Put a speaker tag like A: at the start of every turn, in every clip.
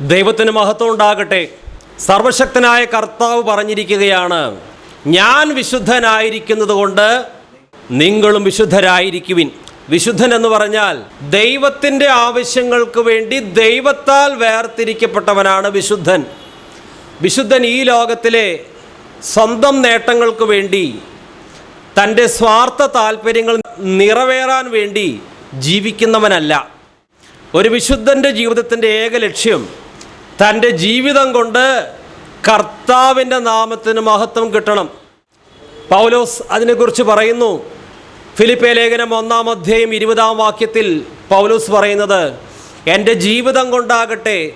A: ദൈവത്തിന് മഹത്വം ഉണ്ടാകട്ടെ. സർവശക്തനായ കർത്താവ് പറഞ്ഞിരിക്കുകയാണ് ഞാൻ വിശുദ്ധനായിരിക്കുന്നത് കൊണ്ട് നിങ്ങളും വിശുദ്ധരായിരിക്കുവിൻ. വിശുദ്ധൻ എന്ന് പറഞ്ഞാൽ ദൈവത്തിന്റെ ആവശ്യങ്ങൾക്ക് വേണ്ടി ദൈവത്താൽ വേർതിരിക്കപ്പെട്ടവനാണ് വിശുദ്ധൻ. വിശുദ്ധൻ ഈ ലോകത്തിലെ സ്വന്തം നേട്ടങ്ങൾക്ക് വേണ്ടി തന്റെ സ്വാർത്ഥ താല്പര്യങ്ങൾ നിറവേറാൻ വേണ്ടി ജീവിക്കുന്നവനല്ല. ഒരു വിശുദ്ധന്റെ ജീവിതത്തിന്റെ ഏക ലക്ഷ്യം തന്റെ ജീവിതം കൊണ്ട് കർത്താവിന്റെ നാമത്തിന് മഹത്വം കിട്ടണം. പൗലോസ് അതിനെക്കുറിച്ച് പറയുന്നു. ഫിലിപ്പേ ലേഖനം ഒന്നാം അധ്യായം ഇരുപതാം വാക്യത്തിൽ പൗലോസ് പറയുന്നത് എന്റെ ജീവിതം കൊണ്ടാകട്ടെ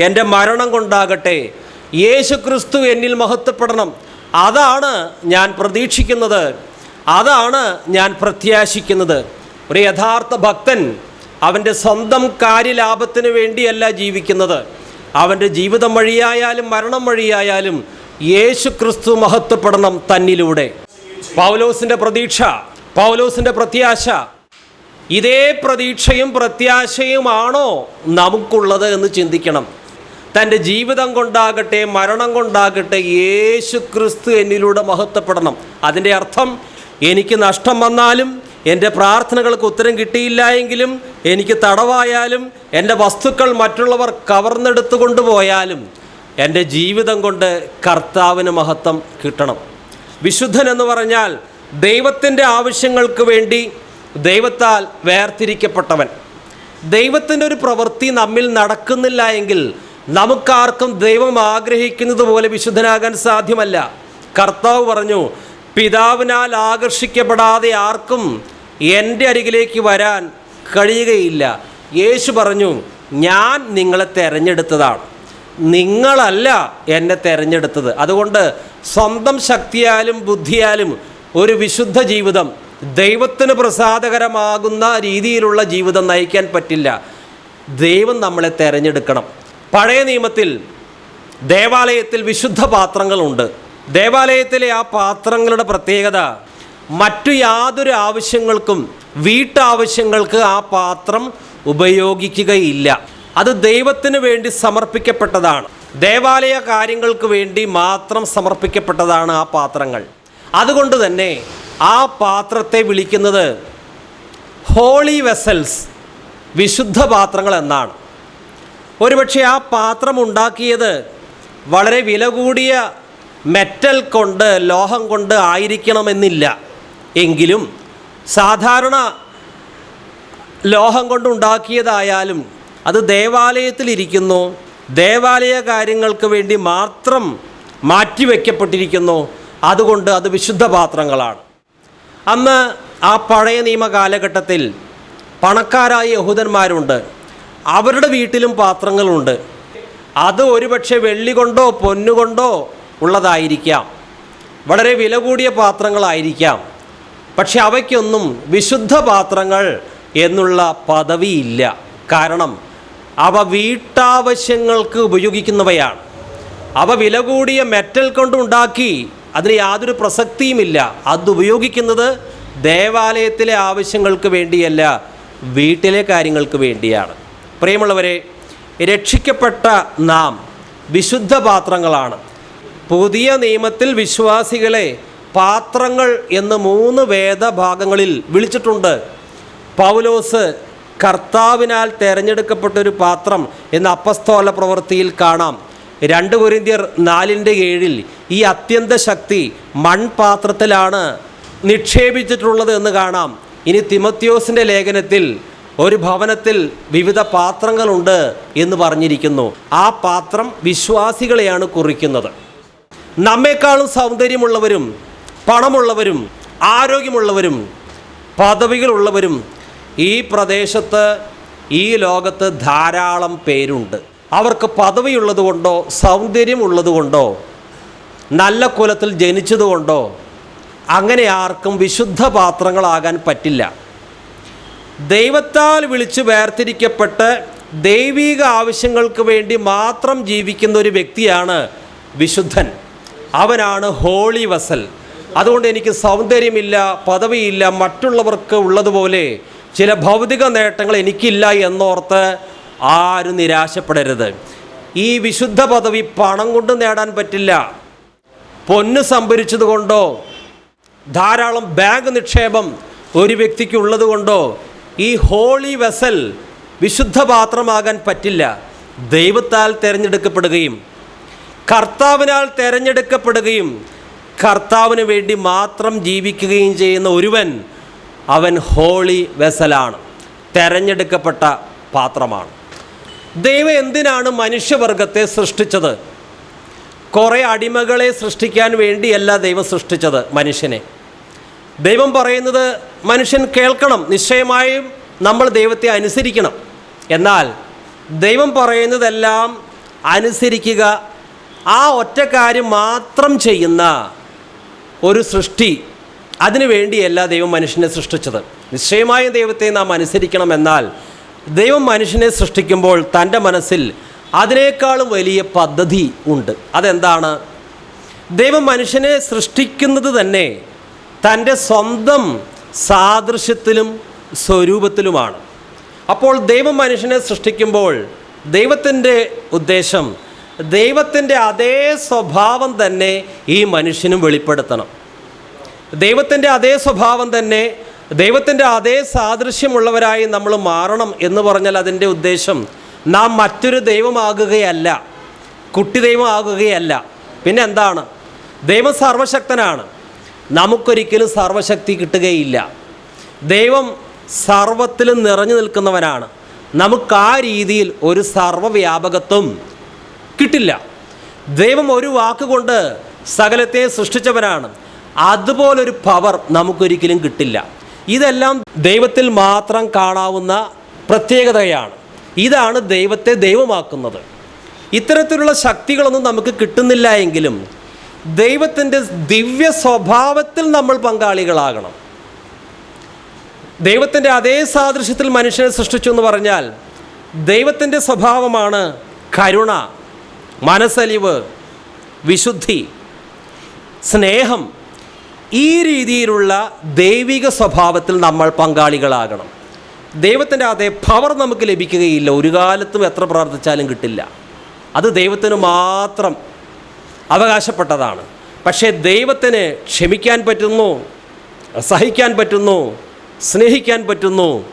A: എന്റെ മരണം കൊണ്ടാകട്ടെ യേശു ക്രിസ്തു എന്നിൽ മഹത്വപ്പെടണം. അതാണ് ഞാൻ പ്രതീക്ഷിക്കുന്നത്. അതാണ് ഞാൻ പ്രത്യാശിക്കുന്നത്. ഒരു യഥാർത്ഥ ഭക്തൻ അവന്റെ സ്വന്തം കാര്യലാഭത്തിന് വേണ്ടിയല്ല ജീവിക്കുന്നത്. അവന്റെ ജീവിതം വഴിയായാലും മരണം വഴിയായാലും യേശു ക്രിസ്തു മഹത്വപ്പെടണം തന്നിലൂടെ. പൗലോസിന്റെ പ്രതീക്ഷ പൗലോസിന്റെ പ്രത്യാശ ഇതേ പ്രതീക്ഷയും പ്രത്യാശയുമാണോ നമുക്കുള്ളത് എന്ന് ചിന്തിക്കണം. തന്റെ ജീവിതം കൊണ്ടാകട്ടെ മരണം കൊണ്ടാകട്ടെ യേശു ക്രിസ്തു എന്നിലൂടെ മഹത്വപ്പെടണം. അതിന്റെ അർത്ഥം എനിക്ക് നഷ്ടം വന്നാലും എന്റെ പ്രാർത്ഥനകൾക്ക് ഉത്തരം കിട്ടിയില്ല എങ്കിലും എനിക്ക് തടവായാലും എന്റെ വസ്തുക്കൾ മറ്റുള്ളവർ കവർന്നെടുത്തു കൊണ്ടുപോയാലും എന്റെ ജീവിതം കൊണ്ട് കർത്താവിന് മഹത്വം കിട്ടണം. വിശുദ്ധൻ എന്ന് പറഞ്ഞാൽ ദൈവത്തിന്റെ ആവശ്യങ്ങൾക്ക് വേണ്ടി ദൈവത്താൽ വേർതിരിക്കപ്പെട്ടവൻ. ദൈവത്തിന്റെ ഒരു പ്രവൃത്തി നമ്മിൽ നടക്കുന്നില്ല എങ്കിൽ നമുക്കാർക്കും ദൈവം ആഗ്രഹിക്കുന്നത് പോലെ വിശുദ്ധനാകാൻ സാധ്യമല്ല. കർത്താവ് പറഞ്ഞു പിതാവിനാൽ ആകർഷിക്കപ്പെടാതെ ആർക്കും എന്റെ അരികിലേക്ക് വരാൻ കഴിയുകയില്ല. യേശു പറഞ്ഞു ഞാൻ നിങ്ങളെ തിരഞ്ഞെടുത്തതാണ്. നിങ്ങളല്ല എന്നെ തിരഞ്ഞെടുത്തത്. അതുകൊണ്ട് സ്വന്തം ശക്തിയാലും ബുദ്ധിയാലും ഒരു വിശുദ്ധ ജീവിതം ദൈവത്തിന് പ്രസാദകരമാകുന്ന രീതിയിലുള്ള ജീവിതം നയിക്കാൻ പറ്റില്ല. ദൈവം നമ്മളെ തിരഞ്ഞെടുക്കണം. പഴയ നിയമത്തിൽ ദേവാലയത്തിൽ വിശുദ്ധ പാത്രങ്ങളുണ്ട്. ദേവാലയത്തിലെ ആ പാത്രങ്ങളുടെ പ്രത്യേകത മറ്റു യാതൊരു ആവശ്യങ്ങൾക്കും വീട്ടാവശ്യങ്ങൾക്ക് ആ പാത്രം ഉപയോഗിക്കുകയില്ല. അത് ദൈവത്തിന് വേണ്ടി സമർപ്പിക്കപ്പെട്ടതാണ്. ദേവാലയ കാര്യങ്ങൾക്ക് വേണ്ടി മാത്രം സമർപ്പിക്കപ്പെട്ടതാണ് ആ പാത്രങ്ങൾ. അതുകൊണ്ട് തന്നെ ആ പാത്രത്തെ വിളിക്കുന്നത് ഹോളി വെസൽസ് വിശുദ്ധ പാത്രങ്ങൾ എന്നാണ്. ഒരുപക്ഷെ ആ പാത്രം ഉണ്ടാക്കിയത് വളരെ വില കൂടിയ മെറ്റൽ കൊണ്ട് ലോഹം കൊണ്ട് ആയിരിക്കണമെന്നില്ല. എങ്കിലും സാധാരണ ലോഹം കൊണ്ടുണ്ടാക്കിയതായാലും അത് ദേവാലയത്തിലിരിക്കുന്നു ദേവാലയ കാര്യങ്ങൾക്ക് വേണ്ടി മാത്രം മാറ്റിവെക്കപ്പെട്ടിരിക്കുന്നു അതുകൊണ്ട് അത് വിശുദ്ധ പാത്രങ്ങളാണ്. അന്ന് ആ പഴയ നിയമ കാലഘട്ടത്തിൽ പണക്കാരായ യഹൂദന്മാരുണ്ട്. അവരുടെ വീട്ടിലും പാത്രങ്ങളുണ്ട്. അത് ഒരുപക്ഷെ വെള്ളി കൊണ്ടോ പൊന്നുകൊണ്ടോ ഉള്ളതായിരിക്കാം. വളരെ വില കൂടിയ പാത്രങ്ങളായിരിക്കാം. പക്ഷെ അവയ്ക്കൊന്നും വിശുദ്ധ പാത്രങ്ങൾ എന്നുള്ള പദവിയില്ല. കാരണം അവ വീട്ടാവശ്യങ്ങൾക്ക് ഉപയോഗിക്കുന്നവയാണ്. അവ വില കൂടിയ മെറ്റൽ കൊണ്ടുണ്ടാക്കി അതിന് യാതൊരു പ്രസക്തിയുമില്ല. അത് ഉപയോഗിക്കുന്നത് ദേവാലയത്തിലെ ആവശ്യങ്ങൾക്ക് വേണ്ടിയല്ല വീട്ടിലെ കാര്യങ്ങൾക്ക് വേണ്ടിയാണ്. പ്രിയമുള്ളവരെ രക്ഷിക്കപ്പെട്ട നാം വിശുദ്ധ പാത്രങ്ങളാണ്. പുതിയ നിയമത്തിൽ വിശ്വാസികളെ പാത്രങ്ങൾ എന്ന് മൂന്ന് വേദഭാഗങ്ങളിൽ വിളിച്ചിട്ടുണ്ട്. പൗലോസ് കർത്താവിനാൽ തിരഞ്ഞെടുക്കപ്പെട്ടൊരു പാത്രം എന്ന അപ്പസ്തോല പ്രവൃത്തിയിൽ കാണാം. രണ്ട് കുരിന്തിയർ നാലിന്റെ ഏഴിൽ ഈ അത്യന്ത ശക്തി മൺപാത്രത്തിലാണ് നിക്ഷേപിച്ചിട്ടുള്ളത് എന്ന് കാണാം. ഇനി തിമത്യോസിന്റെ ലേഖനത്തിൽ ഒരു ഭവനത്തിൽ വിവിധ പാത്രങ്ങളുണ്ട് എന്ന് പറഞ്ഞിരിക്കുന്നു. ആ പാത്രം വിശ്വാസികളെയാണ് കുറിക്കുന്നത്. നമ്മെക്കാളും സൗന്ദര്യമുള്ളവരും പണമുള്ളവരും ആരോഗ്യമുള്ളവരും പദവികളുള്ളവരും ഈ പ്രദേശത്ത് ഈ ലോകത്ത് ധാരാളം പേരുണ്ട്. അവർക്ക് പദവിയുള്ളത് കൊണ്ടോ സൗന്ദര്യമുള്ളത് നല്ല കുലത്തിൽ ജനിച്ചതുകൊണ്ടോ അങ്ങനെ ആർക്കും വിശുദ്ധ പാത്രങ്ങളാകാൻ പറ്റില്ല. ദൈവത്താൽ വിളിച്ച് വേർതിരിക്കപ്പെട്ട് ദൈവീക ആവശ്യങ്ങൾക്ക് വേണ്ടി മാത്രം ജീവിക്കുന്ന ഒരു വ്യക്തിയാണ് വിശുദ്ധൻ. അവനാണ് ഹോളി വസൽ. അതുകൊണ്ട് എനിക്ക് സൗന്ദര്യമില്ല പദവിയില്ല മറ്റുള്ളവർക്ക് ഉള്ളതുപോലെ ചില ഭൗതിക നേട്ടങ്ങൾ എനിക്കില്ല എന്നോർത്ത് ആരും നിരാശപ്പെടരുത്. ഈ വിശുദ്ധ പദവി പണം കൊണ്ട് നേടാൻ പറ്റില്ല. പൊന്ന് സംഭരിച്ചതുകൊണ്ടോ ധാരാളം ബാങ്ക് നിക്ഷേപം ഒരു വ്യക്തിക്ക് ഉള്ളതുകൊണ്ടോ ഈ ഹോളി വെസൽ വിശുദ്ധ പാത്രമാകാൻ പറ്റില്ല. ദൈവത്താൽ തിരഞ്ഞെടുക്കപ്പെടുകയും കർത്താവിനാൽ തിരഞ്ഞെടുക്കപ്പെടുകയും കർത്താവിന് വേണ്ടി മാത്രം ജീവിക്കുകയും ചെയ്യുന്ന ഒരുവൻ അവൻ ഹോളി വെസലാണ് തിരഞ്ഞെടുക്കപ്പെട്ട പാത്രമാണ്. ദൈവം എന്തിനാണ് മനുഷ്യവർഗത്തെ സൃഷ്ടിച്ചത്? കുറേ അടിമകളെ സൃഷ്ടിക്കാൻ വേണ്ടിയല്ല ദൈവം സൃഷ്ടിച്ചത് മനുഷ്യനെ. ദൈവം പറയുന്നത് മനുഷ്യൻ കേൾക്കണം നിശ്ചയമായും നമ്മൾ ദൈവത്തെ അനുസരിക്കണം. എന്നാൽ ദൈവം പറയുന്നതെല്ലാം അനുസരിക്കുക ആ ഒറ്റ കാര്യം മാത്രം ചെയ്യുന്ന ഒരു സൃഷ്ടി അതിനുവേണ്ടിയല്ല ദൈവം മനുഷ്യനെ സൃഷ്ടിച്ചത്. നിശ്ചയമായും ദൈവത്തെ നാം അനുസരിക്കണമെന്നാൽ ദൈവം മനുഷ്യനെ സൃഷ്ടിക്കുമ്പോൾ തന്റെ മനസ്സിൽ അതിനേക്കാളും വലിയ പദ്ധതി ഉണ്ട്. അതെന്താണ്? ദൈവം മനുഷ്യനെ സൃഷ്ടിക്കുന്നത് തന്നെ തന്റെ സ്വന്തം സാദൃശ്യത്തിലും സ്വരൂപത്തിലുമാണ്. അപ്പോൾ ദൈവം മനുഷ്യനെ സൃഷ്ടിക്കുമ്പോൾ ദൈവത്തിന്റെ ഉദ്ദേശം ദൈവത്തിന്റെ അതേ സ്വഭാവം തന്നെ ഈ മനുഷ്യനും വെളിപ്പെടുത്തണം. ദൈവത്തിന്റെ അതേ സ്വഭാവം തന്നെ ദൈവത്തിന്റെ അതേ സാദൃശ്യമുള്ളവരായി നമ്മൾ മാറണം എന്ന് പറഞ്ഞാൽ അതിന്റെ ഉദ്ദേശം നാം മറ്റൊരു ദൈവമാകുകയല്ല കുട്ടി ദൈവമാകുകയല്ല. പിന്നെ എന്താണ്? ദൈവം സർവശക്തനാണ്. നമുക്കൊരിക്കലും സർവശക്തി കിട്ടുകയില്ല. ദൈവം സർവത്തിലും നിറഞ്ഞു നിൽക്കുന്നവനാണ്. നമുക്ക് ആ രീതിയിൽ ഒരു സർവവ്യാപകത്വം കിട്ടില്ല. ദൈവം ഒരു വാക്കുകൊണ്ട് സകലത്തെ സൃഷ്ടിച്ചവനാണ്. അതുപോലൊരു പവർ നമുക്കൊരിക്കലും കിട്ടില്ല. ഇതെല്ലാം ദൈവത്തിൽ മാത്രം കാണാവുന്ന പ്രത്യേകതയാണ്. ഇതാണ് ദൈവത്തെ ദൈവമാക്കുന്നത്. ഇത്തരത്തിലുള്ള ശക്തികളൊന്നും നമുക്ക് കിട്ടുന്നില്ല എങ്കിലും ദൈവത്തിന്റെ ദിവ്യ സ്വഭാവത്തിൽ നമ്മൾ പങ്കാളികളാകണം. ദൈവത്തിന്റെ അതേ സാദൃശ്യത്തിൽ മനുഷ്യനെ സൃഷ്ടിച്ചു എന്ന് പറഞ്ഞാൽ ദൈവത്തിന്റെ സ്വഭാവമാണ് കരുണ. മനസ്സലിവ് വിശുദ്ധി സ്നേഹം ഈ രീതിയിലുള്ള ദൈവിക സ്വഭാവത്തിൽ നമ്മൾ പങ്കാളികളാകണം. ദൈവത്തിന്റെ അതേ പവർ നമുക്ക് ലഭിക്കുകയില്ല. ഒരു കാലത്തും എത്ര പ്രാർത്ഥിച്ചാലും കിട്ടില്ല. അത് ദൈവത്തിന് മാത്രം അവകാശപ്പെട്ടതാണ്. പക്ഷേ ദൈവത്തിന് ക്ഷമിക്കാൻ പറ്റുന്നു സഹിക്കാൻ പറ്റുന്നു സ്നേഹിക്കാൻ പറ്റുന്നു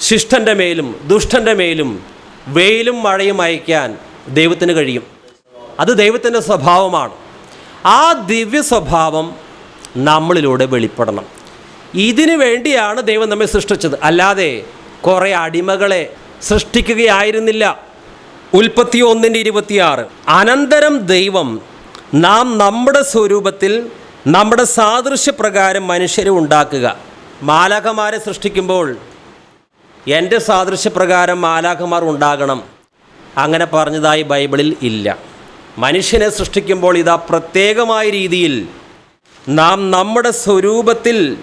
A: ശിഷ്ടന്റെ മേലും ദുഷ്ടന്റെ മേലും വെയിലും മഴയും അയക്കാൻ ദൈവത്തിന് കഴിയും. അത് ദൈവത്തിന്റെ സ്വഭാവമാണ്. ആ ദിവ്യ സ്വഭാവം നമ്മളിലൂടെ വെളിപ്പെടണം. ഇതിനു വേണ്ടിയാണ് ദൈവം നമ്മെ സൃഷ്ടിച്ചത്. അല്ലാതെ കുറേ അടിമകളെ സൃഷ്ടിക്കുകയായിരുന്നില്ല. ഉൽപ്പത്തി ഒന്നിന്റെ ഇരുപത്തിയാറ്. അനന്തരം ദൈവം നാം നമ്മുടെ സ്വരൂപത്തിൽ നമ്മുടെ സാദൃശ്യപ്രകാരം മനുഷ്യരെ ഉണ്ടാക്കുക. മാലാഖമാരെ സൃഷ്ടിക്കുമ്പോൾ എന്റെ സാദൃശ്യപ്രകാരം മാലാഖമാർ ഉണ്ടാകണം. അങ്ങനെ പറഞ്ഞതായി ബൈബിളിൽ ഇല്ല. മനുഷ്യനെ സൃഷ്ടിക്കുമ്പോൾ ഇതാ പ്രത്യേകമായ രീതിയിൽ നാം നമ്മുടെ സ്വരൂപത്തിൽ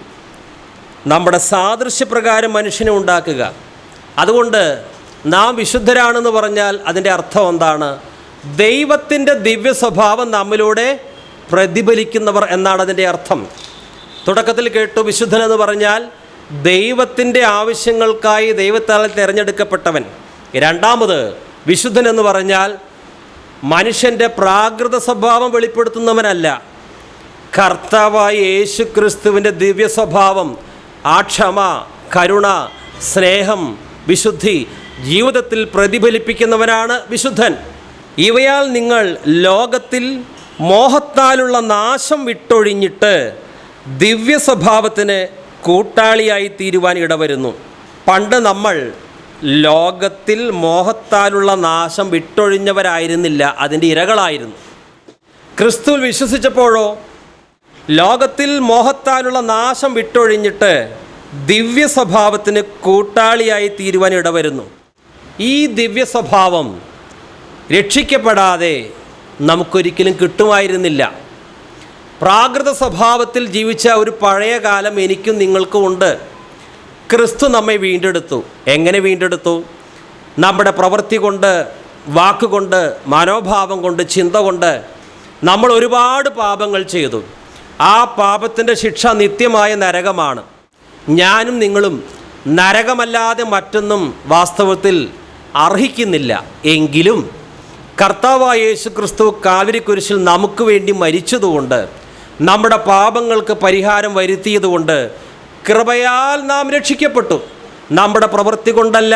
A: നമ്മുടെ സാദൃശ്യപ്രകാരം മനുഷ്യനെ ഉണ്ടാക്കുക. അതുകൊണ്ട് നാം വിശുദ്ധരാണെന്ന് പറഞ്ഞാൽ അതിന്റെ അർത്ഥം എന്താണ്? ദൈവത്തിന്റെ ദിവ്യ സ്വഭാവം നമ്മിലൂടെ പ്രതിഫലിക്കുന്നവർ എന്നാണ് അതിന്റെ അർത്ഥം. തുടക്കത്തിൽ കേട്ടു വിശുദ്ധനെന്ന് പറഞ്ഞാൽ ദൈവത്തിന്റെ ആവശ്യങ്ങൾക്കായി ദൈവത്താൽ തിരഞ്ഞെടുക്കപ്പെട്ടവൻ. രണ്ടാമത് വിശുദ്ധൻ എന്ന് പറഞ്ഞാൽ മനുഷ്യന്റെ പ്രാകൃത സ്വഭാവം വെളിപ്പെടുത്തുന്നവനല്ല. കർത്താവായ യേശു ക്രിസ്തുവിന്റെ ദിവ്യ സ്വഭാവം ആ ക്ഷമ കരുണ സ്നേഹം വിശുദ്ധി ജീവിതത്തിൽ പ്രതിഫലിപ്പിക്കുന്നവനാണ് വിശുദ്ധൻ. ഇവയാൽ നിങ്ങൾ ലോകത്തിൽ മോഹത്താലുള്ള നാശം വിട്ടൊഴിഞ്ഞിട്ട് ദിവ്യ സ്വഭാവത്തിന് കൂട്ടാളിയായി തീരുവാൻ ഇടവരുന്നു. പണ്ട് നമ്മൾ ലോകത്തിൽ മോഹത്താലുള്ള നാശം വിട്ടൊഴിഞ്ഞവരായിരുന്നില്ല അതിന്റെ ഇരകളായിരുന്നു. ക്രിസ്തുവിൽ വിശ്വസിച്ചപ്പോഴോ ലോകത്തിൽ മോഹത്താലുള്ള നാശം വിട്ടൊഴിഞ്ഞിട്ട് ദിവ്യ സ്വഭാവത്തിന് കൂട്ടാളിയായി തീരുവാൻ ഇടവരുന്നു. ഈ ദിവ്യ സ്വഭാവം രക്ഷിക്കപ്പെടാതെ നമുക്കൊരിക്കലും കിട്ടുമായിരുന്നില്ല. പ്രാകൃത സ്വഭാവത്തിൽ ജീവിച്ച ഒരു പഴയ കാലം എനിക്കും നിങ്ങൾക്കും ഉണ്ട്. ക്രിസ്തു നമ്മെ വീണ്ടെടുത്തു. എങ്ങനെ വീണ്ടെടുത്തു? നമ്മുടെ പ്രവൃത്തി കൊണ്ട് വാക്കുകൊണ്ട് മനോഭാവം കൊണ്ട് ചിന്ത കൊണ്ട് നമ്മൾ ഒരുപാട് പാപങ്ങൾ ചെയ്തു. ആ പാപത്തിന്റെ ശിക്ഷ നിത്യമായ നരകമാണ്. ഞാനും നിങ്ങളും നരകമല്ലാതെ മറ്റൊന്നും വാസ്തവത്തിൽ അർഹിക്കുന്നില്ല. എങ്കിലും കർത്താവായ യേശു ക്രിസ്തു കാവിരിക്കുരിശിൽ നമുക്ക് വേണ്ടി മരിച്ചതുകൊണ്ട് നമ്മുടെ പാപങ്ങൾക്ക് പരിഹാരം വരുത്തിയതുകൊണ്ട് കൃപയാൽ നാം രക്ഷിക്കപ്പെട്ടു. നമ്മുടെ പ്രവൃത്തി കൊണ്ടല്ല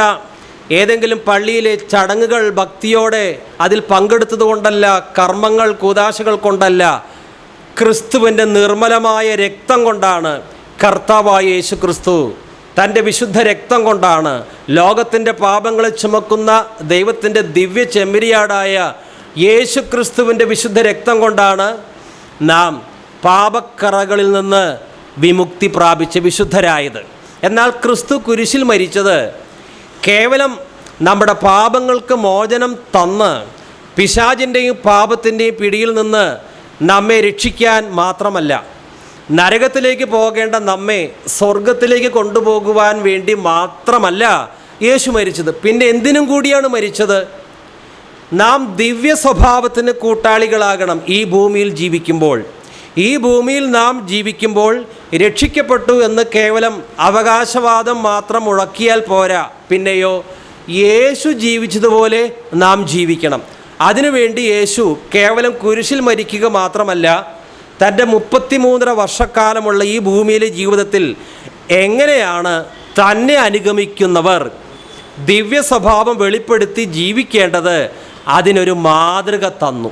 A: ഏതെങ്കിലും പള്ളിയിലെ ചടങ്ങുകൾ ഭക്തിയോടെ അതിൽ പങ്കെടുത്തത് കൊണ്ടല്ല കർമ്മങ്ങൾ കൂതാശകൾ കൊണ്ടല്ല ക്രിസ്തുവിന്റെ നിർമ്മലമായ രക്തം കൊണ്ടാണ് കർത്താവായ യേശു ക്രിസ്തു തന്റെ വിശുദ്ധ രക്തം കൊണ്ടാണ് ലോകത്തിന്റെ പാപങ്ങളെ ചുമക്കുന്ന ദൈവത്തിന്റെ ദിവ്യ ചെമ്മിരിയാടായ യേശു ക്രിസ്തുവിന്റെ വിശുദ്ധ രക്തം കൊണ്ടാണ് നാം പാപക്കറകളിൽ നിന്ന് വിമുക്തി പ്രാപിച്ച് വിശുദ്ധരായത്. എന്നാൽ ക്രിസ്തു കുരിശിൽ മരിച്ചത് കേവലം നമ്മുടെ പാപങ്ങൾക്ക് മോചനം തന്ന് പിശാചിന്റെയും പാപത്തിന്റെയും പിടിയിൽ നിന്ന് നമ്മെ രക്ഷിക്കാൻ മാത്രമല്ല നരകത്തിലേക്ക് പോകേണ്ട നമ്മെ സ്വർഗത്തിലേക്ക് കൊണ്ടുപോകുവാൻ വേണ്ടി മാത്രമല്ല യേശു മരിച്ചത്. പിന്നെ എന്തിനും കൂടിയാണ് മരിച്ചത്? നാം ദിവ്യ സ്വഭാവത്തിന് കൂട്ടാളികളാകണം ഈ ഭൂമിയിൽ ജീവിക്കുമ്പോൾ. ഈ ഭൂമിയിൽ നാം ജീവിക്കുമ്പോൾ രക്ഷിക്കപ്പെട്ടു എന്ന് കേവലം അവകാശവാദം മാത്രം മുഴക്കിയാൽ പോരാ. പിന്നെയോ യേശു ജീവിച്ചതുപോലെ നാം ജീവിക്കണം. അതിനുവേണ്ടി യേശു കേവലം കുരിശിൽ മരിക്കുക മാത്രമല്ല തന്റെ മുപ്പത്തിമൂന്നര വർഷക്കാലമുള്ള ഈ ഭൂമിയിലെ ജീവിതത്തിൽ എങ്ങനെയാണ് തന്നെ അനുഗമിക്കുന്നവർ? ദിവ്യ സ്വഭാവം വെളിപ്പെടുത്തി ജീവിക്കേണ്ടത് അതിനൊരു മാതൃക തന്നു.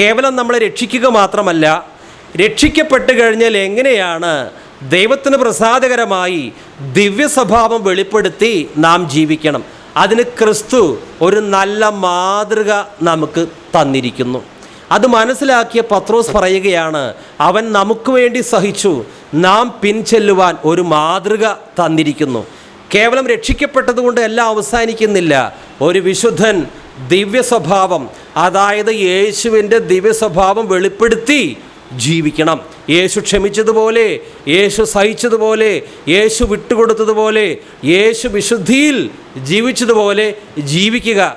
A: കേവലം നമ്മളെ രക്ഷിക്കുക മാത്രമല്ല രക്ഷിക്കപ്പെട്ട് കഴിഞ്ഞാൽ എങ്ങനെയാണ് ദൈവത്തിന് പ്രസാദകരമായി ദിവ്യ സ്വഭാവം വെളിപ്പെടുത്തി നാം ജീവിക്കണം. അതിന് ക്രിസ്തു ഒരു നല്ല മാതൃക നമുക്ക് തന്നിരിക്കുന്നു. അത് മനസ്സിലാക്കിയ പത്രോസ് പറയുകയാണ് അവൻ നമുക്ക് വേണ്ടി സഹിച്ചു നാം പിൻചെല്ലുവാൻ ഒരു മാതൃക തന്നിരിക്കുന്നു. കേവലം രക്ഷിക്കപ്പെട്ടതുകൊണ്ട് എല്ലാം അവസാനിക്കുന്നില്ല. ഒരു വിശുദ്ധൻ ദിവ്യ സ്വഭാവം അതായത് യേശുവിന്റെ ദിവ്യ സ്വഭാവം വെളിപ്പെടുത്തി ജീവിക്കണം. യേശു ക്ഷമിച്ചതുപോലെ യേശു സഹിച്ചതുപോലെ യേശു വിട്ടുകൊടുത്തതുപോലെ യേശു വിശുദ്ധിയിൽ ജീവിച്ചതുപോലെ ജീവിക്കുക.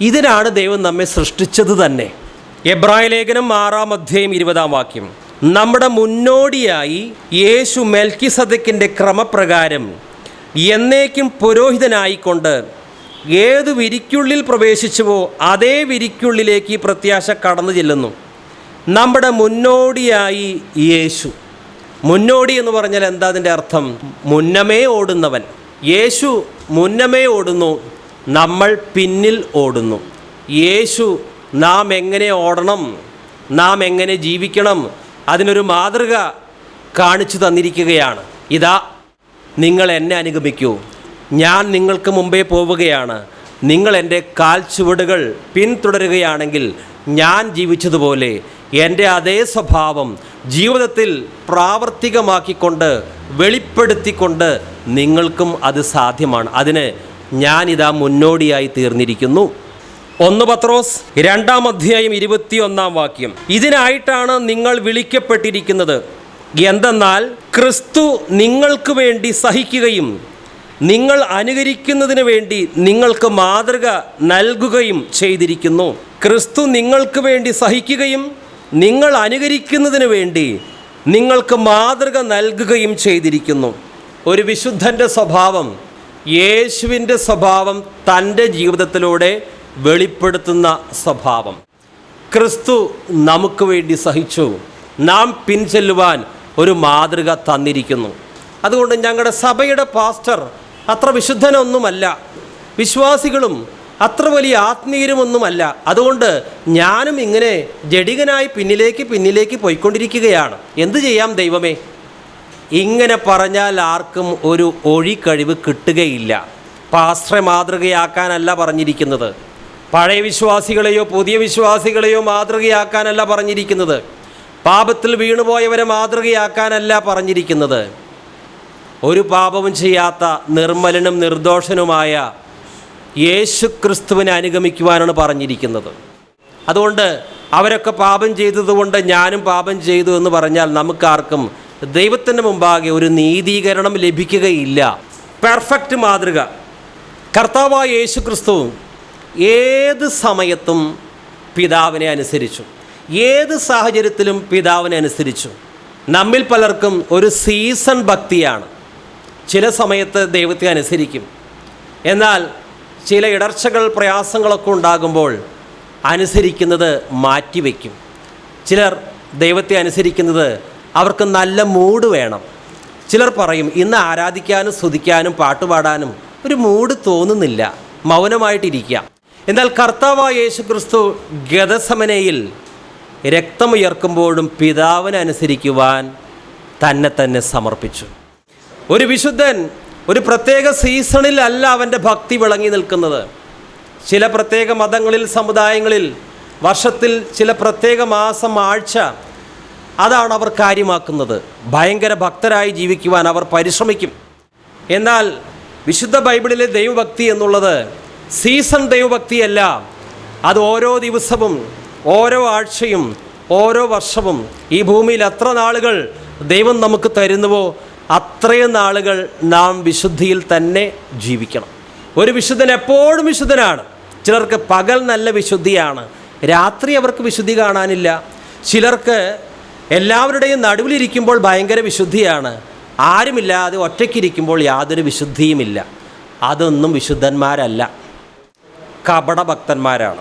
A: ഇതിനാണ് ദൈവം നമ്മെ സൃഷ്ടിച്ചത് തന്നെ. എബ്രായ ലേഖനം ആറാം അധ്യായം ഇരുപതാം വാക്യം. നമ്മുടെ മുന്നോടിയായി യേശു മെൽക്കി സദക്കിന്റെ ക്രമപ്രകാരം എന്നേക്കും പുരോഹിതനായിക്കൊണ്ട് ഏത് വിരിക്കുള്ളിൽ പ്രവേശിച്ചുവോ അതേ വിരിക്കുള്ളിലേക്ക് പ്രത്യാശ കടന്നു ചെല്ലുന്നു. നമ്മുടെ മുന്നോടിയായി യേശു. മുന്നോടി എന്ന് പറഞ്ഞാൽ എന്താ അതിന്റെ അർത്ഥം? മുന്നമേ ഓടുന്നവൻ. യേശു മുന്നമേ ഓടുന്നു നമ്മൾ പിന്നിൽ ഓടുന്നു. യേശു നാം എങ്ങനെ ഓടണം നാം എങ്ങനെ ജീവിക്കണം അതിനൊരു മാതൃക കാണിച്ചു തന്നിരിക്കുകയാണ്. ഇതാ നിങ്ങൾ എന്നെ അനുഗമിക്കൂ. ഞാൻ നിങ്ങൾക്ക് മുമ്പേ പോവുകയാണ്. നിങ്ങൾ എന്റെ കാൽ ചുവടുകൾ പിന്തുടരുകയാണെങ്കിൽ ഞാൻ ജീവിച്ചതുപോലെ എന്റെ അതേ സ്വഭാവം ജീവിതത്തിൽ പ്രാവർത്തികമാക്കിക്കൊണ്ട് വെളിപ്പെടുത്തിക്കൊണ്ട് നിങ്ങൾക്കും അത് സാധ്യമാണ്. അതിന് ഞാനിതാ മുന്നോടിയായി തീർന്നിരിക്കുന്നു. ഒന്ന് പത്രോസ് രണ്ടാം അധ്യായം ഇരുപത്തിയൊന്നാം വാക്യം. ഇതിനായിട്ടാണ് നിങ്ങൾ വിളിക്കപ്പെട്ടിരിക്കുന്നത്. എന്തെന്നാൽ ക്രിസ്തു നിങ്ങൾക്ക് വേണ്ടി സഹിക്കുകയും നിങ്ങൾ അനുകരിക്കുന്നതിന് വേണ്ടി നിങ്ങൾക്ക് മാതൃക നൽകുകയും ചെയ്തിരിക്കുന്നു. ക്രിസ്തു നിങ്ങൾക്ക് വേണ്ടി സഹിക്കുകയും നിങ്ങൾ അനുകരിക്കുന്നതിന് വേണ്ടി നിങ്ങൾക്ക് മാതൃക നൽകുകയും ചെയ്തിരിക്കുന്നു. ഒരു വിശുദ്ധന്റെ സ്വഭാവം യേശുവിന്റെ സ്വഭാവം തന്റെ ജീവിതത്തിലൂടെ വെളിപ്പെടുത്തുന്ന സ്വഭാവം. ക്രിസ്തു നമുക്ക് വേണ്ടി സഹിച്ചു. നാം പിൻചെല്ലുവാൻ ഒരു മാതൃക തന്നിരിക്കുന്നു. അതുകൊണ്ട് ഞങ്ങളുടെ സഭയുടെ പാസ്റ്റർ അത്ര വിശുദ്ധനൊന്നുമല്ല. വിശ്വാസികളും അത്ര വലിയ ആത്മീയരുമൊന്നുമല്ല അതുകൊണ്ട് ഞാനും ഇങ്ങനെ ജഡികനായി പിന്നിലേക്ക് പിന്നിലേക്ക് പോയിക്കൊണ്ടിരിക്കുകയാണ്. എന്തു ചെയ്യാം ദൈവമേ? ഇങ്ങനെ പറഞ്ഞാൽ ആർക്കും ഒരു ഒഴിക്കഴിവ് കിട്ടുകയില്ല. പാസ്റ്ററെ മാതൃകയാക്കാനല്ല പറഞ്ഞിരിക്കുന്നത്. പഴയ വിശ്വാസികളെയോ പുതിയ വിശ്വാസികളെയോ മാതൃകയാക്കാനല്ല പറഞ്ഞിരിക്കുന്നത്. പാപത്തിൽ വീണുപോയവരെ മാതൃകയാക്കാനല്ല പറഞ്ഞിരിക്കുന്നത്. ഒരു പാപവും ചെയ്യാത്ത നിർമ്മലനും നിർദോഷനുമായ യേശു ക്രിസ്തുവിനെ അനുഗമിക്കുവാനാണ് പറഞ്ഞിരിക്കുന്നത്. അതുകൊണ്ട് അവരൊക്കെ പാപം ചെയ്തതുകൊണ്ട് ഞാനും പാപം ചെയ്തു എന്ന് പറഞ്ഞാൽ നമുക്കാർക്കും ദൈവത്തിന്റെ മുമ്പാകെ ഒരു നീതീകരണം ലഭിക്കുകയില്ല. പെർഫെക്റ്റ് മാതൃക. കർത്താവായ യേശു ക്രിസ്തു ഏത് സമയത്തും പിതാവിനെ അനുസരിച്ചു. ഏത് സാഹചര്യത്തിലും പിതാവിനെ അനുസരിച്ചു. നമ്മിൽ പലർക്കും ഒരു സീസൺ ഭക്തിയാണ്. ചില സമയത്ത് ദൈവത്തെ അനുസരിക്കും. എന്നാൽ ചില ഇടർച്ചകൾ പ്രയാസങ്ങളൊക്കെ ഉണ്ടാകുമ്പോൾ അനുസരിക്കുന്നത് മാറ്റിവെക്കും. ചിലർ ദൈവത്തെ അനുസരിക്കുന്നത് അവർക്ക് നല്ല മൂഡ് വേണം. ചിലർ പറയും ഇന്ന് ആരാധിക്കാനും സ്തുതിക്കാനും പാട്ടുപാടാനും ഒരു മൂഡ് തോന്നുന്നില്ല. മൗനമായിട്ടിരിക്കാം എന്നാൽ കർത്താവായ യേശു ക്രിസ്തു ഗതസമനയിൽ രക്തമുയർക്കുമ്പോഴും പിതാവിനെ അനുസരിക്കുവാൻ തന്നെ തന്നെ സമർപ്പിച്ചു. ഒരു വിശുദ്ധൻ ഒരു പ്രത്യേക സീസണിലല്ല അവന്റെ ഭക്തി വിളങ്ങി നിൽക്കുന്നത്. ചില പ്രത്യേക മതങ്ങളിൽ സമുദായങ്ങളിൽ വർഷത്തിൽ ചില പ്രത്യേക മാസം ആഴ്ച അതാണ് അവർ കാര്യമാക്കുന്നത്. ഭയങ്കര ഭക്തരായി ജീവിക്കുവാൻ അവർ പരിശ്രമിക്കും. എന്നാൽ വിശുദ്ധ ബൈബിളിലെ ദൈവഭക്തി എന്നുള്ളത് സീസൺ ദൈവഭക്തിയല്ല. അത് ഓരോ ദിവസവും ഓരോ ആഴ്ചയും ഓരോ വർഷവും ഈ ഭൂമിയിൽ എത്ര നാളുകൾ ദൈവം നമുക്ക് തരുന്നുവോ അത്രയും നാളുകൾ നാം വിശുദ്ധിയിൽ തന്നെ ജീവിക്കണം. ഒരു വിശുദ്ധൻ എപ്പോഴും വിശുദ്ധനാണ്. ചിലർക്ക് പകൽ നല്ല വിശുദ്ധിയാണ്. രാത്രി അവർക്ക് വിശുദ്ധി കാണാനില്ല. ചിലർക്ക് എല്ലാവരുടെയും നടുവിലിരിക്കുമ്പോൾ ഭയങ്കര വിശുദ്ധിയാണ്. ആരുമില്ലാതെ ഒറ്റയ്ക്കിരിക്കുമ്പോൾ യാതൊരു വിശുദ്ധിയുമില്ല. അതൊന്നും വിശുദ്ധന്മാരല്ല. കപടഭക്തന്മാരാണ്.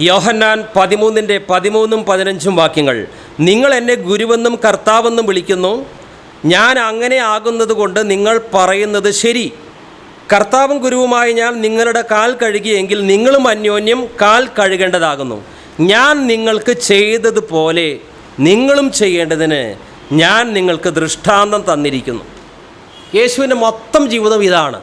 A: യോഹന്നാൻ പതിമൂന്നിന്റെ പതിമൂന്നും പതിനഞ്ചും വാക്യങ്ങൾ. നിങ്ങൾ എന്നെ ഗുരുവെന്നും കർത്താവെന്നും വിളിക്കുന്നു. ഞാൻ അങ്ങനെ ആകുന്നത് കൊണ്ട് നിങ്ങൾ പറയുന്നത് ശരി. കർത്താവും ഗുരുവുമായി ഞാൻ നിങ്ങളുടെ കാൽ കഴുകിയെങ്കിൽ നിങ്ങളും അന്യോന്യം കാൽ കഴുകേണ്ടതാകുന്നു. ഞാൻ നിങ്ങൾക്ക് ചെയ്തതുപോലെ നിങ്ങളും ചെയ്യേണ്ടതിന് ഞാൻ നിങ്ങൾക്ക് ദൃഷ്ടാന്തം തന്നിരിക്കുന്നു. യേശുവിന്റെ മൊത്തം ജീവിതം ഇതാണ്.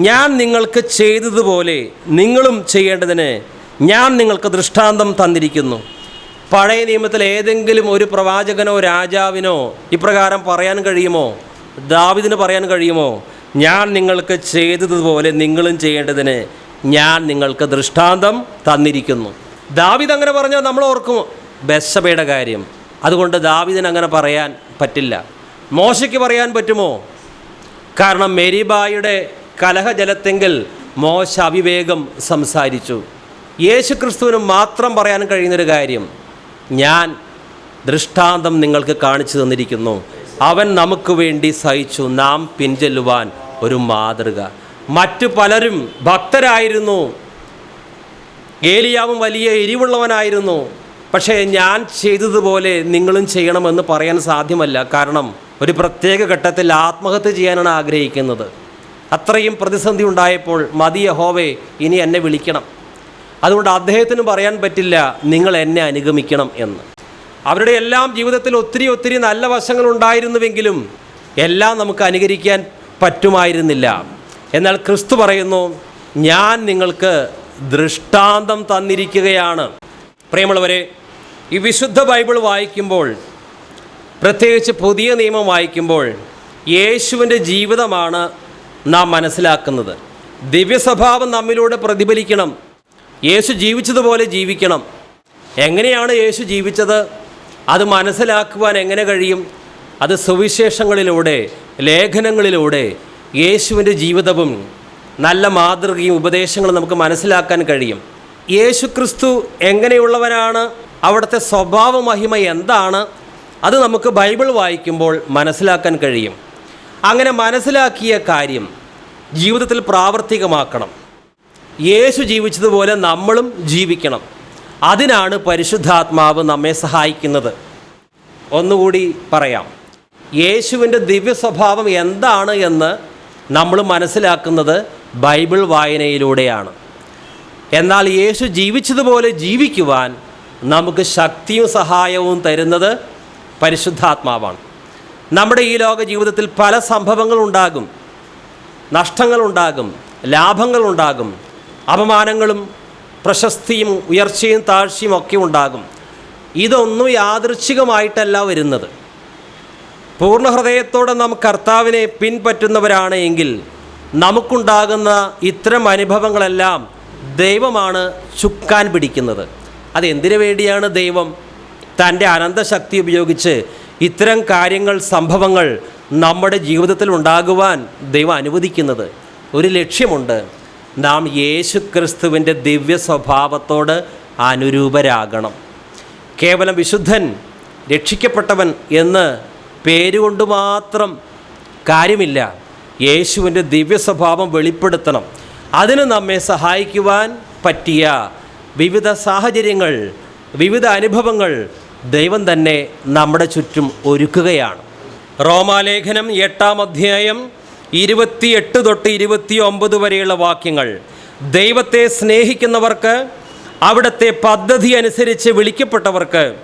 A: ഞാൻ നിങ്ങൾക്ക് ചെയ്തതുപോലെ നിങ്ങളും ചെയ്യേണ്ടതിന് ഞാൻ നിങ്ങൾക്ക് ദൃഷ്ടാന്തം തന്നിരിക്കുന്നു. പഴയ നിയമത്തിൽ ഏതെങ്കിലും ഒരു പ്രവാചകനോ രാജാവിനോ ഇപ്രകാരം പറയാൻ കഴിയുമോ? ദാവിദിന് പറയാൻ കഴിയുമോ? ഞാൻ നിങ്ങൾക്ക് ചെയ്തതുപോലെ നിങ്ങളും ചെയ്യേണ്ടതിന് ഞാൻ നിങ്ങൾക്ക് ദൃഷ്ടാന്തം തന്നിരിക്കുന്നു. ദാവിദ് അങ്ങനെ പറഞ്ഞാൽ നമ്മൾ ഓർക്കും ബെസ്സബയുടെ കാര്യം. അതുകൊണ്ട് ദാവിദിന് അങ്ങനെ പറയാൻ പറ്റില്ല. മോശയ്ക്ക് പറയാൻ പറ്റുമോ? കാരണം മെരിബായുടെ കലഹജലത്തെങ്കിൽ മോശ അവിവേകം സംസാരിച്ചു. യേശുക്രിസ്തുവിന് മാത്രം പറയാൻ കഴിയുന്നൊരു കാര്യം ഞാൻ ദൃഷ്ടാന്തം നിങ്ങൾക്ക് കാണിച്ചു തന്നിരിക്കുന്നു. അവൻ നമുക്ക് വേണ്ടി സഹിച്ചു നാം പിൻചെല്ലുവാൻ ഒരു മാതൃക. മറ്റു പലരും ഭക്തരായിരുന്നു. ഏലിയാവും വലിയ എരിവുള്ളവനായിരുന്നു. പക്ഷേ ഞാൻ ചെയ്തതുപോലെ നിങ്ങളും ചെയ്യണമെന്ന് പറയാൻ സാധ്യമല്ല. കാരണം ഒരു പ്രത്യേക ഘട്ടത്തിൽ ആത്മഹത്യ ചെയ്യാനാണ് ആഗ്രഹിക്കുന്നത്. അത്രയും പ്രതിസന്ധി ഉണ്ടായപ്പോൾ മതി യഹോവേ ഇനി എന്നെ വിളിക്കണം. അതുകൊണ്ട് അദ്ദേഹത്തിന് പറയാൻ പറ്റില്ല നിങ്ങൾ എന്നെ അനുഗമിക്കണം എന്ന്. അവരുടെ എല്ലാം ജീവിതത്തിൽ ഒത്തിരി ഒത്തിരി നല്ല വശങ്ങൾ ഉണ്ടായിരുന്നുവെങ്കിലും എല്ലാം നമുക്ക് അനുകരിക്കാൻ പറ്റുമായിരുന്നില്ല. എന്നാൽ ക്രിസ്തു പറയുന്നു ഞാൻ നിങ്ങൾക്ക് ദൃഷ്ടാന്തം തന്നിരിക്കുകയാണ്. പ്രിയമുള്ളവരെ ഈ വിശുദ്ധ ബൈബിൾ വായിക്കുമ്പോൾ പ്രത്യേകിച്ച് പുതിയ നിയമം വായിക്കുമ്പോൾ യേശുവിന്റെ ജീവിതമാണ് നാം മനസ്സിലാക്കുന്നത്. ദിവ്യസ്വഭാവം നമ്മിലൂടെ പ്രതിഫലിക്കണം. യേശു ജീവിച്ചതുപോലെ ജീവിക്കണം. എങ്ങനെയാണ് യേശു ജീവിച്ചത്? അത് മനസ്സിലാക്കുവാൻ എങ്ങനെ കഴിയും? അത് സുവിശേഷങ്ങളിലൂടെ ലേഖനങ്ങളിലൂടെ യേശുവിന്റെ ജീവിതവും നല്ല മാതൃകയും ഉപദേശങ്ങളും നമുക്ക് മനസ്സിലാക്കാൻ കഴിയും. യേശു ക്രിസ്തു എങ്ങനെയുള്ളവനാണ്? അവിടുത്തെ സ്വഭാവ മഹിമ എന്താണ്? അത് നമുക്ക് ബൈബിൾ വായിക്കുമ്പോൾ മനസ്സിലാക്കാൻ കഴിയും. അങ്ങനെ മനസ്സിലാക്കിയ കാര്യം ജീവിതത്തിൽ പ്രാവർത്തികമാക്കണം. യേശു ജീവിച്ചതുപോലെ നമ്മളും ജീവിക്കണം. അതിനാണ് പരിശുദ്ധാത്മാവ് നമ്മെ സഹായിക്കുന്നത്. ഒന്നുകൂടി പറയാം. യേശുവിന്റെ ദിവ്യ സ്വഭാവം എന്താണ് എന്ന് നമ്മൾ മനസ്സിലാക്കുന്നത് ബൈബിൾ വായനയിലൂടെയാണ്. എന്നാൽ യേശു ജീവിച്ചതുപോലെ ജീവിക്കുവാൻ നമുക്ക് ശക്തിയും സഹായവും തരുന്നത് പരിശുദ്ധാത്മാവാണ്. നമ്മുടെ ഈ ലോക ജീവിതത്തിൽ പല സംഭവങ്ങളുണ്ടാകും നഷ്ടങ്ങളുണ്ടാകും ലാഭങ്ങളുണ്ടാകും അപമാനങ്ങളും പ്രശസ്തിയും ഉയർച്ചയും താഴ്ചയും ഒക്കെ ഉണ്ടാകും. ഇതൊന്നും യാദൃച്ഛികമായിട്ടല്ല വരുന്നത്. പൂർണ ഹൃദയത്തോടെ നാം കർത്താവിനെ പിൻപറ്റുന്നവരാണ് എങ്കിൽ നമുക്കുണ്ടാകുന്ന ഇത്തരം അനുഭവങ്ങളെല്ലാം ദൈവമാണ് ചുക്കാൻ പിടിക്കുന്നത്. അതെന്തിനു വേണ്ടിയാണ് ദൈവം തന്റെ അനന്തശക്തി ഉപയോഗിച്ച് ഇത്തരം കാര്യങ്ങൾ സംഭവങ്ങൾ നമ്മുടെ ജീവിതത്തിൽ ഉണ്ടാകുവാൻ ദൈവം അനുവദിക്കുന്നത്? ഒരു ലക്ഷ്യമുണ്ട്. നാം യേശു ക്രിസ്തുവിന്റെ ദിവ്യ സ്വഭാവത്തോട് അനുരൂപരാകണം. കേവലം വിശുദ്ധൻ രക്ഷിക്കപ്പെട്ടവൻ എന്ന് പേരുകൊണ്ട് മാത്രം കാര്യമില്ല. യേശുവിന്റെ ദിവ്യ സ്വഭാവം വെളിപ്പെടുത്തണം. അതിന് നമ്മെ സഹായിക്കുവാൻ പറ്റിയ വിവിധ സാഹചര്യങ്ങൾ വിവിധ അനുഭവങ്ങൾ ദൈവം തന്നെ നമ്മുടെ ചുറ്റും ഒരുക്കുകയാണ്. റോമാലേഖനം എട്ടാം അധ്യായം ഇരുപത്തിയെട്ട് തൊട്ട് ഇരുപത്തി ഒമ്പത് വരെയുള്ള വാക്യങ്ങൾ. ദൈവത്തെ സ്നേഹിക്കുന്നവർക്ക് അവിടുത്തെ പദ്ധതി അനുസരിച്ച് വിളിക്കപ്പെട്ടവർക്ക്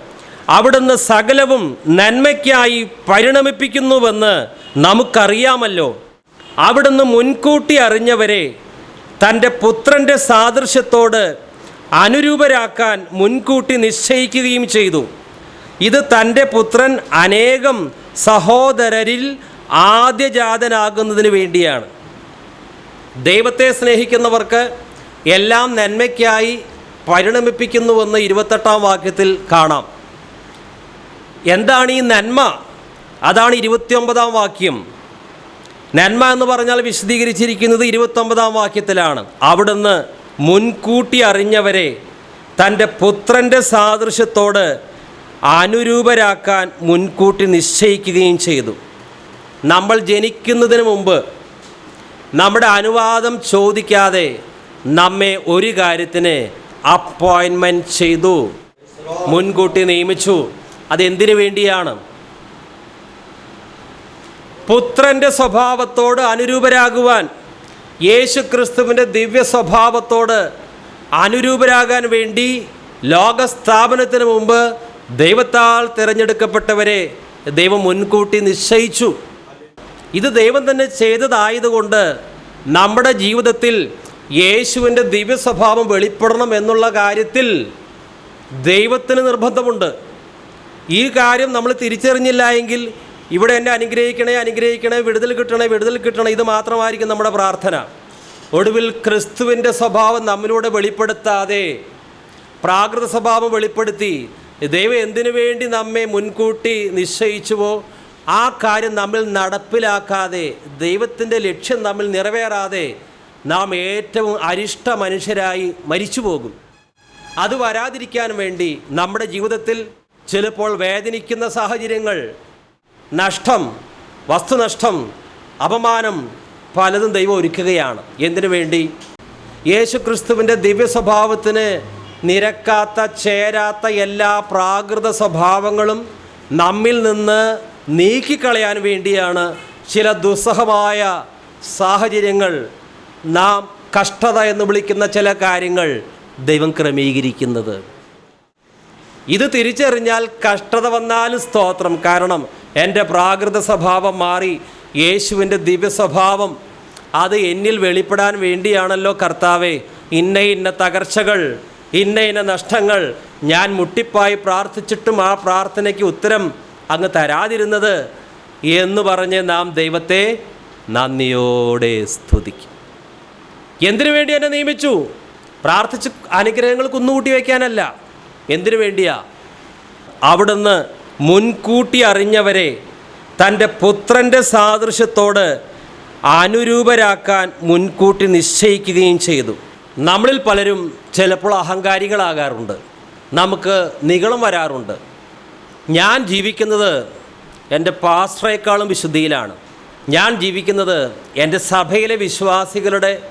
A: അവിടുന്ന് സകലവും നന്മയ്ക്കായി പരിണമിപ്പിക്കുന്നുവെന്ന് നമുക്കറിയാമല്ലോ. അവിടുന്ന് മുൻകൂട്ടി അറിഞ്ഞവരെ തന്റെ പുത്രന്റെ സാദൃശ്യത്തോട് അനുരൂപരാക്കാൻ മുൻകൂട്ടി നിശ്ചയിക്കുകയും ചെയ്തു. ഇത് തന്റെ പുത്രൻ അനേകം സഹോദരരിൽ ആദ്യജാതനാകുന്നതിന് വേണ്ടിയാണ്. ദൈവത്തെ സ്നേഹിക്കുന്നവർക്ക് എല്ലാം നന്മയ്ക്കായി പരിണമിപ്പിക്കുന്നുവെന്ന് ഇരുപത്തെട്ടാം വാക്യത്തിൽ കാണാം. എന്താണ് ഈ നന്മ? അതാണ് ഇരുപത്തിയൊമ്പതാം വാക്യം. നന്മ എന്ന് പറഞ്ഞാൽ വിശദീകരിച്ചിരിക്കുന്നത് ഇരുപത്തൊമ്പതാം വാക്യത്തിലാണ്. അവിടുന്ന് മുൻകൂട്ടി അറിഞ്ഞവരെ തന്റെ പുത്രന്റെ സാദൃശ്യത്തോട് അനുരൂപരാക്കാൻ മുൻകൂട്ടി നിശ്ചയിക്കുകയും ചെയ്തു. നമ്മൾ ജനിക്കുന്നതിന് മുമ്പ് നമ്മുടെ അനുവാദം ചോദിക്കാതെ നമ്മെ ഒരു കാര്യത്തിന് അപ്പോയിൻമെന്റ് ചെയ്തു. മുൻകൂട്ടി നിയമിച്ചു. അതെന്തിനു വേണ്ടിയാണ്? പുത്രന്റെ സ്വഭാവത്തോട് അനുരൂപരാകുവാൻ യേശു ക്രിസ്തുവിന്റെ ദിവ്യ സ്വഭാവത്തോട് അനുരൂപരാകാൻ വേണ്ടി ലോകസ്ഥാപനത്തിന് മുമ്പ് ദൈവത്താൽ തിരഞ്ഞെടുക്കപ്പെട്ടവരെ ദൈവം മുൻകൂട്ടി നിശ്ചയിച്ചു. ഇത് ദൈവം തന്നെ ചെയ്തതായതുകൊണ്ട് നമ്മുടെ ജീവിതത്തിൽ യേശുവിന്റെ ദിവ്യ സ്വഭാവം വെളിപ്പെടണം എന്നുള്ള കാര്യത്തിൽ ദൈവത്തിന് നിർബന്ധമുണ്ട്. ഈ കാര്യം നമ്മൾ തിരിച്ചറിഞ്ഞില്ല എങ്കിൽ ഇവിടെ എന്നെ അനുഗ്രഹിക്കണേ അനുഗ്രഹിക്കണേ വിടുതൽ കിട്ടണേ വിടുതൽ കിട്ടണേ ഇത് മാത്രമായിരിക്കും നമ്മുടെ പ്രാർത്ഥന. ഒടുവിൽ ക്രിസ്തുവിന്റെ സ്വഭാവം നമ്മിലൂടെ വെളിപ്പെടുത്താതെ പ്രാകൃത സ്വഭാവം വെളിപ്പെടുത്തി ദൈവം എന്തിനു വേണ്ടി നമ്മെ മുൻകൂട്ടി നിശ്ചയിച്ചുവോ ആ കാര്യം നമ്മൾ നടപ്പിലാക്കാതെ ദൈവത്തിന്റെ ലക്ഷ്യം നമ്മൾ നിറവേറാതെ നാം ഏറ്റവും അരിഷ്ട മനുഷ്യരായി മരിച്ചു പോകും. അത് വരാതിരിക്കാൻ വേണ്ടി നമ്മുടെ ജീവിതത്തിൽ ചിലപ്പോൾ വേദനിക്കുന്ന സാഹചര്യങ്ങൾ നഷ്ടം വസ്തുനഷ്ടം അപമാനം പലതും ദൈവം ഒരുക്കുകയാണ്. എന്തിനു വേണ്ടി? യേശു ക്രിസ്തുവിന്റെ ദിവ്യ സ്വഭാവത്തിന് നിരക്കാത്ത ചേരാത്ത എല്ലാ പ്രാകൃത സ്വഭാവങ്ങളും നമ്മിൽ നിന്ന് നീക്കിക്കളയാൻ വേണ്ടിയാണ് ചില ദുസ്സഹമായ സാഹചര്യങ്ങൾ നാം കഷ്ടത എന്ന് വിളിക്കുന്ന ചില കാര്യങ്ങൾ ദൈവം ക്രമീകരിക്കുന്നത്. ഇത് തിരിച്ചറിഞ്ഞാൽ കഷ്ടത വന്നാലും സ്തോത്രം. കാരണം എന്റെ പ്രാകൃത സ്വഭാവം മാറി യേശുവിന്റെ ദിവ്യ സ്വഭാവം അത് എന്നിൽ വെളിപ്പെടാൻ വേണ്ടിയാണല്ലോ കർത്താവെ. ഇന്ന ഇന്ന തകർച്ചകൾ ഇന്ന ഇന്ന നഷ്ടങ്ങൾ ഞാൻ മുട്ടിപ്പായി പ്രാർത്ഥിച്ചിട്ടും ആ പ്രാർത്ഥനയ്ക്ക് ഉത്തരം അങ്ങ് തരാതിരുന്നത് എന്ന് പറഞ്ഞ് നാം ദൈവത്തെ നന്ദിയോടെ സ്തുതിക്കും. എന്തിനു വേണ്ടി എന്നെ നിയമിച്ചു? പ്രാർത്ഥിച്ച് അനുഗ്രഹങ്ങൾ കുന്നുകൂട്ടി വയ്ക്കാനല്ല. എന്തിനു വേണ്ടിയാ? അവിടുന്ന് മുൻകൂട്ടി അറിഞ്ഞവരെ തന്റെ പുത്രന്റെ സാദൃശ്യത്തോട് അനുരൂപരാക്കാൻ മുൻകൂട്ടി നിശ്ചയിക്കുകയും ചെയ്തു. നമ്മളിൽ പലരും ചിലപ്പോൾ അഹങ്കാരികളാകാറുണ്ട്. നമുക്ക് നികളം വരാറുണ്ട്. ഞാൻ ജീവിക്കുന്നത് എന്റെ പാസ്റ്ററേക്കാളും വിശുദ്ധിയിലാണ്. ഞാൻ ജീവിക്കുന്നത് എന്റെ സഭയിലെ വിശ്വാസികളുടെ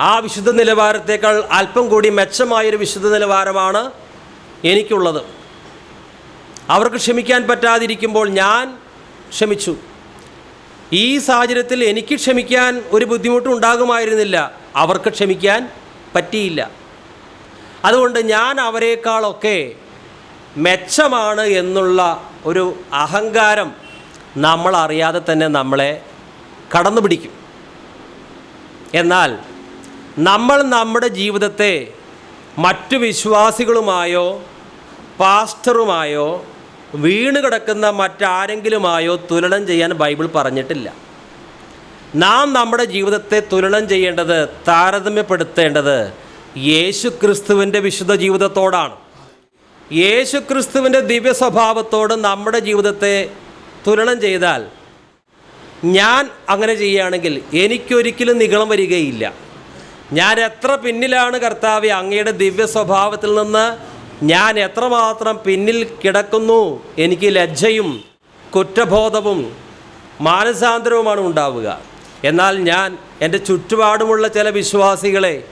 A: ആ വിശുദ്ധ നിലവാരത്തേക്കാൾ അല്പം കൂടി മെച്ചമായൊരു വിശുദ്ധ നിലവാരമാണ് എനിക്കുള്ളത്. അവർക്ക് ക്ഷമിക്കാൻ പറ്റാതിരിക്കുമ്പോൾ ഞാൻ ക്ഷമിച്ചു. ഈ സാഹചര്യത്തിൽ എനിക്ക് ക്ഷമിക്കാൻ ഒരു ബുദ്ധിമുട്ടും ഉണ്ടാകുമായിരുന്നില്ല. അവർക്ക് ക്ഷമിക്കാൻ പറ്റിയില്ല. അതുകൊണ്ട് ഞാൻ അവരെക്കാളൊക്കെ മെച്ചമാണ് എന്നുള്ള ഒരു അഹങ്കാരം നമ്മളറിയാതെ തന്നെ നമ്മളെ കടന്നു പിടിക്കും. എന്നാൽ നമ്മൾ നമ്മുടെ ജീവിതത്തെ മറ്റു വിശ്വാസികളുമായോ പാസ്റ്ററുമായോ വീണ് കിടക്കുന്ന മറ്റാരെങ്കിലുമായോ തുലനം ചെയ്യാൻ ബൈബിൾ പറഞ്ഞിട്ടില്ല. നാം നമ്മുടെ ജീവിതത്തെ തുലനം ചെയ്യേണ്ടത് താരതമ്യപ്പെടുത്തേണ്ടത് യേശു ക്രിസ്തുവിന്റെ വിശുദ്ധ ജീവിതത്തോടാണ്. യേശു ക്രിസ്തുവിന്റെ ദിവ്യ സ്വഭാവത്തോട് നമ്മുടെ ജീവിതത്തെ തുലനം ചെയ്താൽ ഞാൻ അങ്ങനെ ചെയ്യുകയാണെങ്കിൽ എനിക്കൊരിക്കലും നികളം വരികയില്ല. ഞാൻ എത്ര പിന്നിലാണ് കർത്താവ് അങ്ങയുടെ ദിവ്യ സ്വഭാവത്തിൽ നിന്ന് ഞാൻ എത്രമാത്രം പിന്നിൽ കിടക്കുന്നു എനിക്ക് ലജ്ജയും കുറ്റബോധവും മാനസാന്തരവുമാണ് ഉണ്ടാവുക. എന്നാൽ ഞാൻ എന്റെ ചുറ്റുപാടുമുള്ള ചില വിശ്വാസികളെ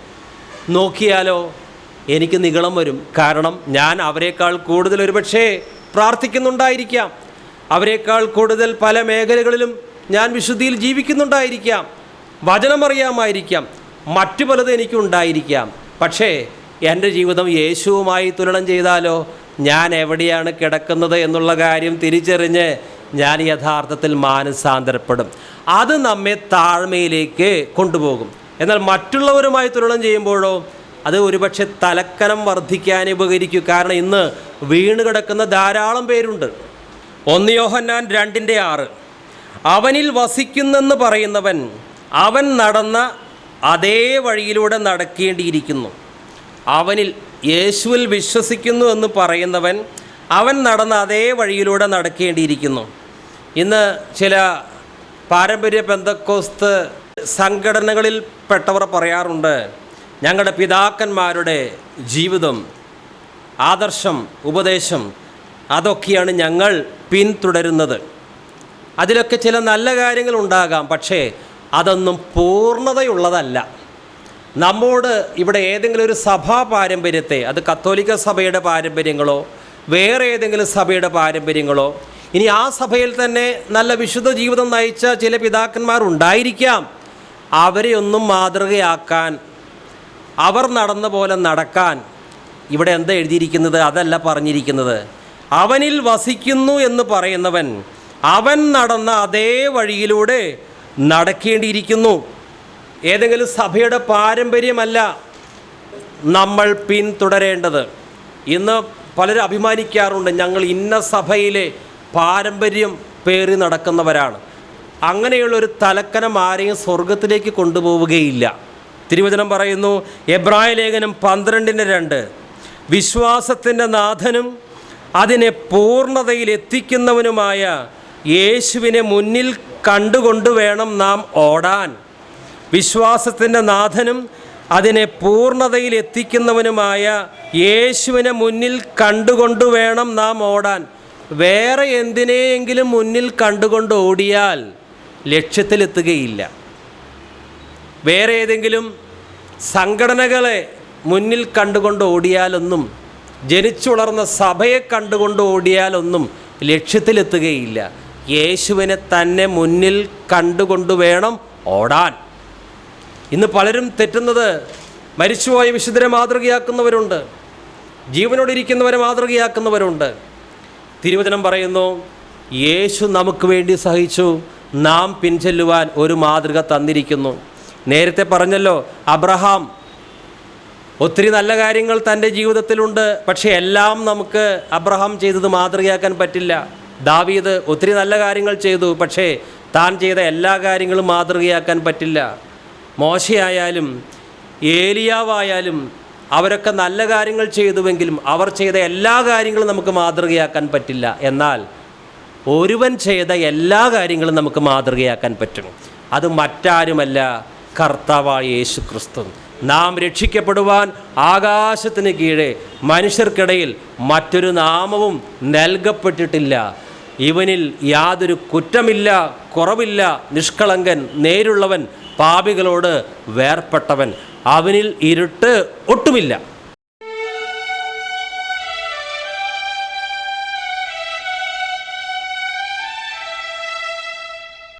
A: നോക്കിയാലോ എനിക്ക് നികളം വരും. കാരണം ഞാൻ അവരെക്കാൾ കൂടുതൽ ഒരുപക്ഷേ പ്രാർത്ഥിക്കുന്നുണ്ടായിരിക്കാം. അവരെക്കാൾ കൂടുതൽ പല മേഖലകളിലും ഞാൻ വിശുദ്ധിയിൽ ജീവിക്കുന്നുണ്ടായിരിക്കാം. വചനമറിയാമായിരിക്കാം. മറ്റു പലതും എനിക്കുണ്ടായിരിക്കാം. പക്ഷേ എന്റെ ജീവിതം യേശുവുമായി തുലനം ചെയ്താലോ? ഞാൻ എവിടെയാണ് കിടക്കുന്നത് എന്നുള്ള കാര്യം തിരിച്ചറിഞ്ഞ് ഞാൻ യഥാർത്ഥത്തിൽ മാനസാന്തരപ്പെടും. അത് നമ്മെ താഴ്മയിലേക്ക് കൊണ്ടുപോകും. എന്നാൽ മറ്റുള്ളവരുമായി തുലനം ചെയ്യുമ്പോഴോ? അത് ഒരുപക്ഷെ തലക്കനം വർദ്ധിക്കാൻ ഉപകരിക്കും. കാരണം ഇന്ന് വീണ് കിടക്കുന്ന ധാരാളം പേരുണ്ട്. ഒന്ന് യോഹന്നാൻ രണ്ടിന്റെ ആറ്. അവനിൽ വസിക്കുന്നെന്ന് പറയുന്നവൻ അവൻ നടന്ന അതേ വഴിയിലൂടെ നടക്കേണ്ടിയിരിക്കുന്നു. അവനിൽ യേശുവിൽ വിശ്വസിക്കുന്നു എന്ന് പറയുന്നവൻ അവൻ നടന്ന അതേ വഴിയിലൂടെ നടക്കേണ്ടിയിരിക്കുന്നു. ഇന്ന് ചില പാരമ്പര്യ ബന്ധക്കോസ്ത് സംഘടനകളിൽ പെട്ടവർ പറയാറുണ്ട് ഞങ്ങളുടെ പിതാക്കന്മാരുടെ ജീവിതം ആദർശം ഉപദേശം അതൊക്കെയാണ് ഞങ്ങൾ പിന്തുടരുന്നത്. അതിലൊക്കെ ചില നല്ല കാര്യങ്ങൾ ഉണ്ടാകാം പക്ഷേ അതൊന്നും പൂർണതയുള്ളതല്ല. നമ്മോട് ഇവിടെ ഏതെങ്കിലും ഒരു സഭാ പാരമ്പര്യത്തെ അത് കത്തോലിക്ക സഭയുടെ പാരമ്പര്യങ്ങളോ വേറെ ഏതെങ്കിലും സഭയുടെ പാരമ്പര്യങ്ങളോ ഇനി ആ സഭയിൽ തന്നെ നല്ല വിശുദ്ധ ജീവിതം നയിച്ച ചില പിതാക്കന്മാർ ഉണ്ടായിരിക്കാം. അവരെയൊന്നും മാതൃകയാക്കാൻ അവർ നടന്ന പോലെ നടക്കാൻ ഇവിടെ എന്താ എഴുതിയിരിക്കുന്നത്? അതല്ല പറഞ്ഞിരിക്കുന്നത്. അവനിൽ വസിക്കുന്നു എന്ന് പറയുന്നവൻ അവൻ നടന്ന അതേ വഴിയിലൂടെ നടക്കേണ്ടിയിരിക്കുന്നു. ഏതെങ്കിലും സഭയുടെ പാരമ്പര്യമല്ല നമ്മൾ പിന്തുടരേണ്ടത്. ഇന്ന് പലരും അഭിമാനിക്കാറുണ്ട് ഞങ്ങൾ ഇന്ന സഭയിലെ പാരമ്പര്യം പേറി നടക്കുന്നവരാണ്. അങ്ങനെയുള്ളൊരു തലക്കനം ആരെയും സ്വർഗത്തിലേക്ക് കൊണ്ടുപോവുകയില്ല. തിരുവചനം പറയുന്നു എബ്രായ ലേഖനം പന്ത്രണ്ടിന്റെ രണ്ട്. വിശ്വാസത്തിന്റെ നാഥനും അതിനെ പൂർണതയിൽ എത്തിക്കുന്നവനുമായ യേശുവിനെ മുന്നിൽ കണ്ടുകൊണ്ട് വേണം നാം ഓടാൻ. വിശ്വാസത്തിന്റെ നാഥനും അതിനെ പൂർണതയിൽ എത്തിക്കുന്നവനുമായ യേശുവിനെ മുന്നിൽ കണ്ടുകൊണ്ട് വേണം നാം ഓടാൻ. വേറെ എന്തിനെയെങ്കിലും മുന്നിൽ കണ്ടുകൊണ്ട് ഓടിയാൽ ലക്ഷ്യത്തിലെത്തുകയില്ല. വേറെ ഏതെങ്കിലും സംഘടനകളെ മുന്നിൽ കണ്ടുകൊണ്ട് ഓടിയാലൊന്നും ജനിച്ചുളർന്ന സഭയെ കണ്ടുകൊണ്ട് ഓടിയാലൊന്നും ലക്ഷ്യത്തിലെത്തുകയില്ല. യേശുവിനെ തന്നെ മുന്നിൽ കണ്ടുകൊണ്ട് വേണം ഓടാൻ. ഇന്ന് പലരും തെറ്റുന്നത് മരിച്ചുപോയ വിശുദ്ധരെ മാതൃകയാക്കുന്നവരുണ്ട്. ജീവനോടിരിക്കുന്നവരെ മാതൃകയാക്കുന്നവരുണ്ട്. തിരുവചനം പറയുന്നു യേശു നമുക്ക് വേണ്ടി സഹിച്ചു നാം പിൻചെല്ലുവാൻ ഒരു മാതൃക തന്നിരിക്കുന്നു. നേരത്തെ പറഞ്ഞല്ലോ അബ്രഹാം ഒത്തിരി നല്ല കാര്യങ്ങൾ തന്റെ ജീവിതത്തിലുണ്ട് പക്ഷേ എല്ലാം നമുക്ക് അബ്രഹാം ചെയ്തത് മാതൃകയാക്കാൻ പറ്റില്ല. ദാവീദ് ഒത്തിരി നല്ല കാര്യങ്ങൾ ചെയ്തു പക്ഷേ താൻ ചെയ്ത എല്ലാ കാര്യങ്ങളും മാതൃകയാക്കാൻ പറ്റില്ല. മോശയായാലും ഏലിയാവായാലും അവരൊക്കെ നല്ല കാര്യങ്ങൾ ചെയ്തുവെങ്കിലും അവർ ചെയ്ത എല്ലാ കാര്യങ്ങളും നമുക്ക് മാതൃകയാക്കാൻ പറ്റില്ല. എന്നാൽ ഒരുവൻ ചെയ്ത എല്ലാ കാര്യങ്ങളും നമുക്ക് മാതൃകയാക്കാൻ പറ്റും. അത് മറ്റാരുമല്ല കർത്താവായ യേശു ക്രിസ്തു നാം രക്ഷിക്കപ്പെടുവാൻ ആകാശത്തിന് കീഴേ മനുഷ്യർക്കിടയിൽ മറ്റൊരു നാമവും നൽകപ്പെട്ടിട്ടില്ല. ഇവനിൽ യാതൊരു കുറ്റമില്ല കുറവില്ല നിഷ്കളങ്കൻ നേരുള്ളവൻ പാപികളോട് വേർപ്പെട്ടവൻ. അവനിൽ ഇരുട്ട് ഒട്ടുമില്ല.